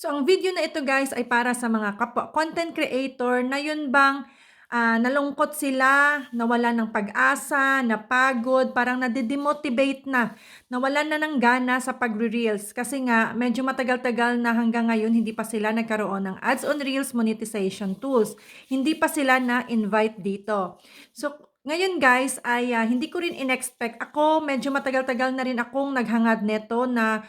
So, ang video na ito guys ay para sa mga kapwa content creator na yun bang ah, nalungkot sila, nawala ng pag-asa, napagod, parang nadidemotivate na, nawalan na ng gana sa pagre-reels. Kasi nga, medyo matagal-tagal na hanggang ngayon, hindi pa sila nagkaroon ng ads on reels monetization tools. Hindi pa sila na-invite dito. So, ngayon guys ay ah, hindi ko rin inexpect. Ako medyo matagal-tagal na rin akong naghangad neto na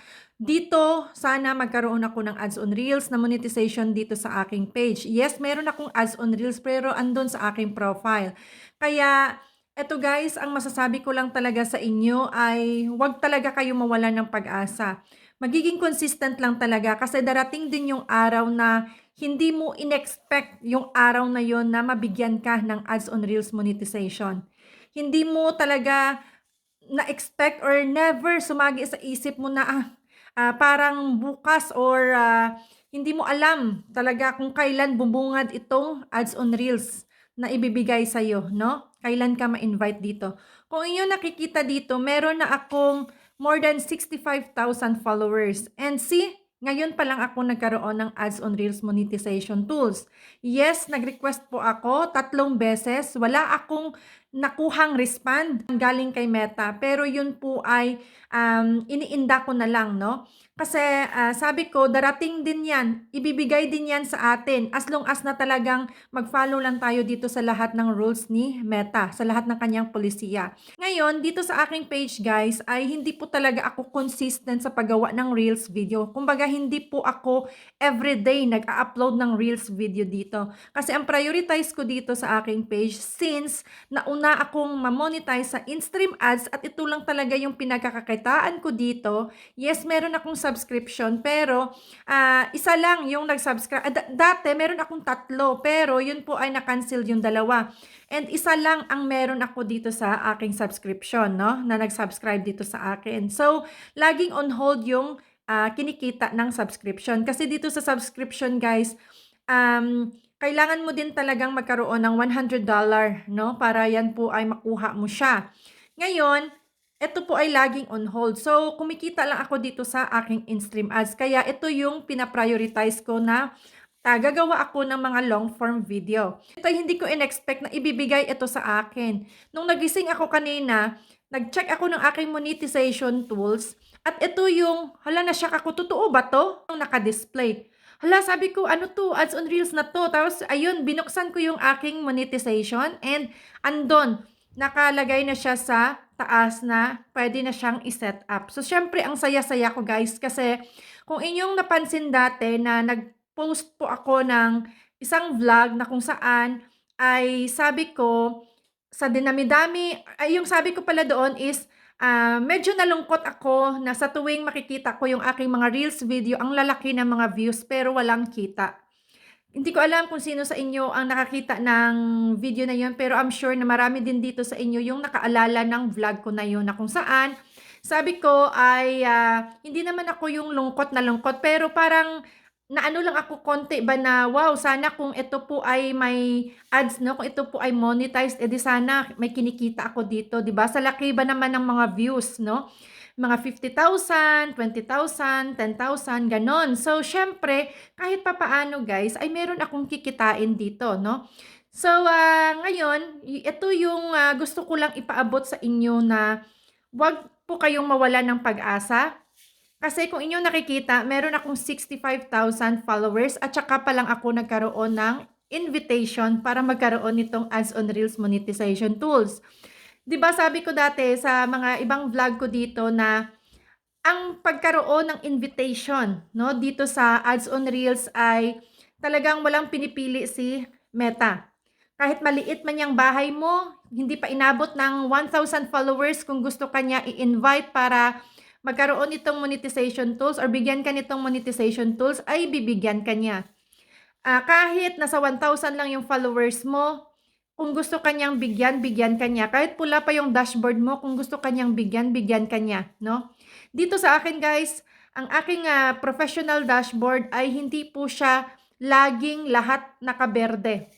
dito, sana magkaroon ako ng ads on reels na monetization dito sa aking page. Yes, meron akong ads on reels pero andun sa aking profile. Kaya, eto guys, ang masasabi ko lang talaga sa inyo ay huwag talaga kayo mawala ng pag-asa. Magiging consistent lang talaga kasi darating din yung araw na hindi mo inexpect yung araw na yon na mabigyan ka ng ads on reels monetization. Hindi mo talaga na-expect or never sumagi sa isip mo na ah, ah, parang bukas or ah, hindi mo alam talaga kung kailan bubungad itong ads on reels na ibibigay sa iyo, no? Kailan ka ma-invite dito. Kung inyo nakikita dito, meron na akong more than 65,000 followers. And see, ngayon pa lang ako nagkaroon ng ads on Reels monetization tools. Yes, nag-request po ako tatlong beses. Wala akong nakuhang respond galing kay Meta. Pero yun po ay um, iniinda ko na lang, no? Kasi uh, sabi ko, darating din yan. Ibibigay din yan sa atin. As long as na talagang mag-follow lang tayo dito sa lahat ng rules ni Meta, sa lahat ng kanyang polisiya. Ngayon, dito sa aking page guys, ay hindi po talaga ako consistent sa paggawa ng Reels video. Kumbaga, hindi po ako everyday nag-upload ng Reels video dito. Kasi ang prioritize ko dito sa aking page since nauna akong ma-monetize sa in-stream ads at ito lang talaga yung pinagkakakitaan ko dito. Yes, meron akong subscription pero uh, isa lang yung nag-subscribe. Uh, dati meron akong tatlo pero yun po ay na-cancel yung dalawa. And isa lang ang meron ako dito sa aking subscription, no? Na nag-subscribe dito sa akin. So, laging on hold yung uh, kinikita ng subscription. Kasi dito sa subscription, guys, um, kailangan mo din talagang magkaroon ng $100, no? Para yan po ay makuha mo siya. Ngayon, ito po ay laging on hold. So, kumikita lang ako dito sa aking in-stream ads. Kaya ito yung pinaprioritize ko na uh, gagawa ako ng mga long form video. Ito ay hindi ko in-expect na ibibigay ito sa akin. Nung nagising ako kanina, nag-check ako ng aking monetization tools at ito yung, hala na siya ako, totoo ba to? Yung naka-display. Hala, sabi ko, ano to? Ads on Reels na to. Tapos, ayun, binuksan ko yung aking monetization and andon, nakalagay na siya sa taas na pwede na siyang i-set up. So, syempre, ang saya-saya ko guys kasi kung inyong napansin dati na nag-post po ako ng isang vlog na kung saan ay sabi ko sa dinami-dami, ay yung sabi ko pala doon is uh, medyo nalungkot ako na sa tuwing makikita ko yung aking mga reels video, ang lalaki ng mga views pero walang kita. Hindi ko alam kung sino sa inyo ang nakakita ng video na yun, pero I'm sure na marami din dito sa inyo yung nakaalala ng vlog ko na yun na kung saan sabi ko ay uh, hindi naman ako yung lungkot na lungkot, pero parang naano lang ako konti ba na wow, sana kung ito po ay may ads no, kung ito po ay monetized, edi sana may kinikita ako dito, 'di ba? Sa laki ba naman ng mga views, no? mga 50,000, 20,000, 10,000, ganon. So, syempre, kahit pa paano guys, ay meron akong kikitain dito, no? So, uh, ngayon, ito yung uh, gusto ko lang ipaabot sa inyo na wag po kayong mawala ng pag-asa. Kasi kung inyo nakikita, meron akong 65,000 followers at saka pa lang ako nagkaroon ng invitation para magkaroon nitong ads on Reels monetization tools. 'Di ba sabi ko dati sa mga ibang vlog ko dito na ang pagkaroon ng invitation, no, dito sa Ads on Reels ay talagang walang pinipili si Meta. Kahit maliit man yung bahay mo, hindi pa inabot ng 1,000 followers kung gusto kanya i-invite para magkaroon itong monetization tools or bigyan ka nitong monetization tools, ay bibigyan kanya. Uh, kahit nasa 1,000 lang yung followers mo, kung gusto kanyang bigyan, bigyan kanya. Kahit pula pa yung dashboard mo, kung gusto kanyang bigyan, bigyan kanya, no? Dito sa akin, guys, ang aking uh, professional dashboard ay hindi po siya laging lahat nakaberde.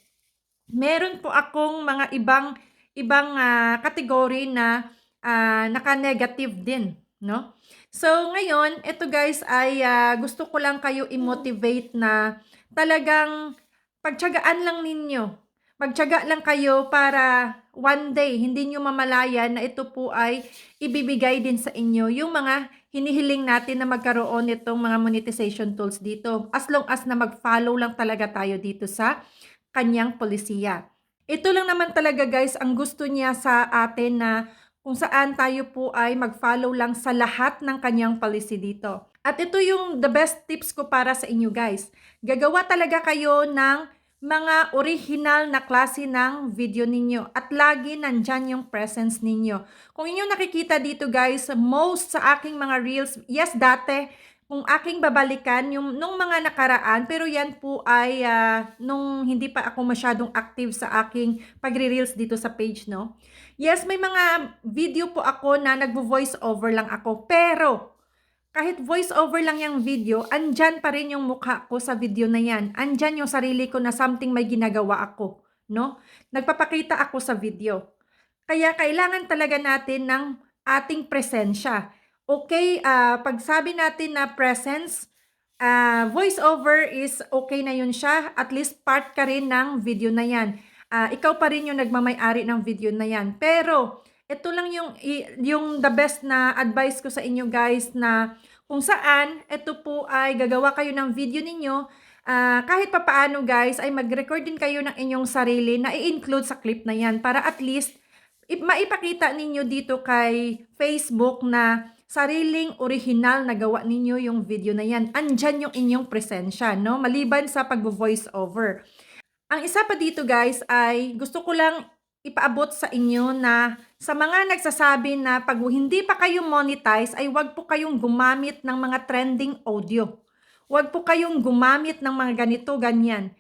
Meron po akong mga ibang ibang uh, kategory na uh, naka-negative din, no? So, ngayon, ito guys ay ah, gusto ko lang kayo i-motivate na talagang pagtiyagaan lang ninyo. Magtiyaga lang kayo para one day, hindi nyo mamalayan na ito po ay ibibigay din sa inyo yung mga hinihiling natin na magkaroon nitong mga monetization tools dito. As long as na mag-follow lang talaga tayo dito sa kanyang polisiya. Ito lang naman talaga guys ang gusto niya sa atin na kung saan tayo po ay mag-follow lang sa lahat ng kanyang policy dito. At ito yung the best tips ko para sa inyo guys. Gagawa talaga kayo ng mga original na klase ng video ninyo at lagi nandyan yung presence ninyo. Kung inyo nakikita dito guys, most sa aking mga reels, yes dati, kung aking babalikan yung nung mga nakaraan, pero yan po ay ah, nung hindi pa ako masyadong active sa aking pagre-reels dito sa page, no? Yes, may mga video po ako na nagvo-voice over lang ako, pero kahit voice over lang yung video, andyan pa rin yung mukha ko sa video na yan. Andyan yung sarili ko na something may ginagawa ako, no? Nagpapakita ako sa video. Kaya kailangan talaga natin ng ating presensya. Okay, ah pag sabi natin na presence, ah voice over is okay na yun siya. At least part ka rin ng video na yan. Ah, ikaw pa rin yung nagmamay-ari ng video na yan. Pero, ito lang yung, yung the best na advice ko sa inyo guys na kung saan ito po ay gagawa kayo ng video ninyo ah, kahit papaano guys ay mag-record din kayo ng inyong sarili na i-include sa clip na yan para at least ip- maipakita ninyo dito kay Facebook na sariling original na gawa ninyo yung video na yan. Andyan yung inyong presensya, no? Maliban sa pag-voice over. Ang isa pa dito guys ay gusto ko lang ipaabot sa inyo na sa mga nagsasabi na pag hindi pa kayo monetize ay wag po kayong gumamit ng mga trending audio. Wag po kayong gumamit ng mga ganito, ganyan.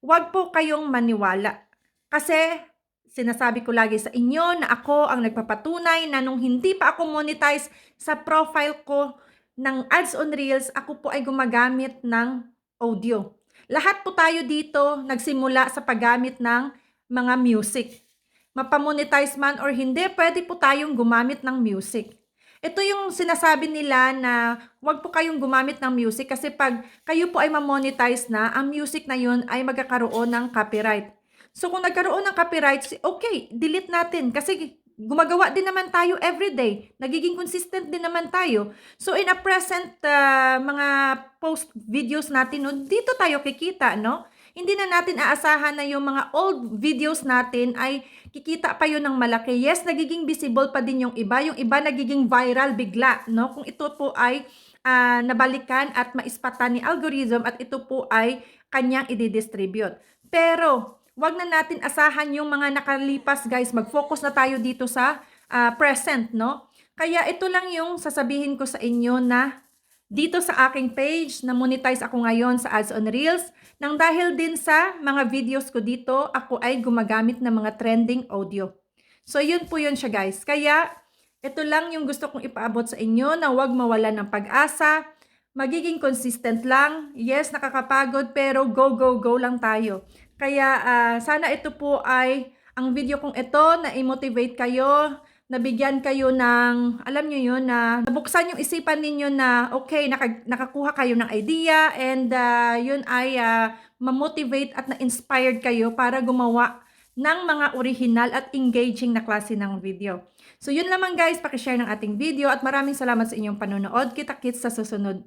Wag po kayong maniwala. Kasi sinasabi ko lagi sa inyo na ako ang nagpapatunay na nung hindi pa ako monetize sa profile ko ng ads on reels, ako po ay gumagamit ng audio. Lahat po tayo dito nagsimula sa paggamit ng mga music. Mapamonetize man or hindi, pwede po tayong gumamit ng music. Ito yung sinasabi nila na wag po kayong gumamit ng music kasi pag kayo po ay mamonetize na, ang music na yun ay magkakaroon ng copyright. So kung nagkaroon ng copyright, si- okay, delete natin kasi gumagawa din naman tayo everyday. Nagiging consistent din naman tayo. So in a present ah, mga post videos natin, no, dito tayo kikita, no? Hindi na natin aasahan na yung mga old videos natin ay kikita pa yun ng malaki. Yes, nagiging visible pa din yung iba. Yung iba nagiging viral bigla, no? Kung ito po ay ah, nabalikan at maispatan ni algorithm at ito po ay kanyang i-distribute. Pero, wag na natin asahan yung mga nakalipas, guys. Mag-focus na tayo dito sa ah, present, no? Kaya ito lang yung sasabihin ko sa inyo na dito sa aking page, na monetize ako ngayon sa Ads on Reels. Nang dahil din sa mga videos ko dito, ako ay gumagamit ng mga trending audio. So, yun po yun siya guys. Kaya, ito lang yung gusto kong ipaabot sa inyo na huwag mawala ng pag-asa. Magiging consistent lang. Yes, nakakapagod pero go, go, go lang tayo. Kaya ah, sana ito po ay ang video kong ito na i-motivate kayo, nabigyan kayo ng, alam nyo yun, na nabuksan yung isipan ninyo na, okay, naka, nakakuha kayo ng idea and ah, yun ay ah, ma-motivate at na-inspired kayo para gumawa ng mga original at engaging na klase ng video. So yun lamang guys, pakishare ng ating video at maraming salamat sa inyong panonood. Kita-kits sa susunod.